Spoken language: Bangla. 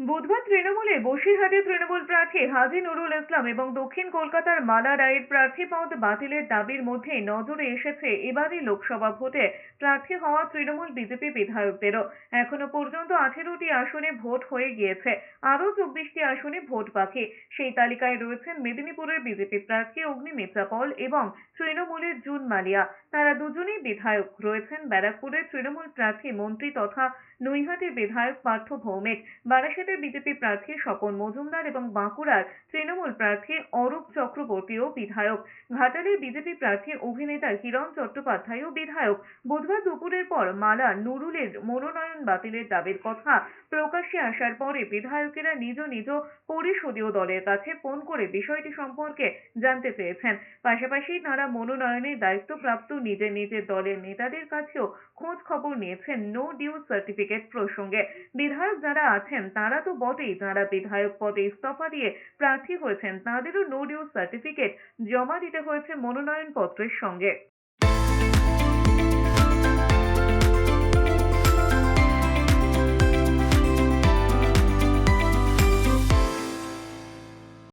বুধবার তৃণমূলে বসিরহাটে তৃণমূল প্রার্থী হাজি নুরুল ইসলাম এবং দক্ষিণ কলকাতার মালা রায়ের প্রার্থী পদ বাতিলের দাবির মধ্যে নজরে এসেছে এবারই লোকসভা ভোটে প্রার্থী হওয়া তৃণমূল বিজেপি বিধায়কদেরও। এখনও পর্যন্ত আঠেরোটি আসনে ভোট হয়ে গিয়েছে। আরও চব্বিশটি আসনে ভোট বাকি। সেই তালিকায় রয়েছেন মেদিনীপুরের বিজেপি প্রার্থী অগ্নিমিত্রা পল এবং তৃণমূলের জুন মালিয়া। তারা দুজনেই বিধায়ক। রয়েছেন ব্যারাকপুরের তৃণমূল প্রার্থী মন্ত্রী তথা নৈহাটির বিধায়ক পার্থ ভৌমিক। বারাসাতের বিজেপি প্রার্থী স্বপন মজুমদার এবং বাঁকুড়ার তৃণমূল প্রার্থী অরূপ চক্রবর্তীও বিধায়ক। ঘাটালের বিজেপি প্রার্থী অভিনেতা কিরণ চট্টোপাধ্যায়ও বিধায়ক। বুধবার দুপুরের পর মালা নুরুলের মনোনয়ন বাতিলের দাবির কথা প্রকাশ্যে আসার পরে বিধায়কেরা নিজ নিজ পরিষদীয় দলের কাছে ফোন করে বিষয়টি সম্পর্কে জানতে চেয়েছেন পাশাপাশি তারা মনোনয়নের দায়িত্বপ্রাপ্ত নিজের নিজের দলের নেতাদের কাছেও খোঁজ খবর নিয়েছেন নো ডিউ সার্টিফিকেট প্রসঙ্গে। বিধায়ক যারা আছেন, তারা তো বটেই, যারা বিধায়ক পদে ইস্তফা দিয়ে প্রার্থী হয়েছেন, তাদেরও নো ডিউ সার্টিফিকেট জমা দিতে হয়েছে মনোনয়ন পত্রের সঙ্গে।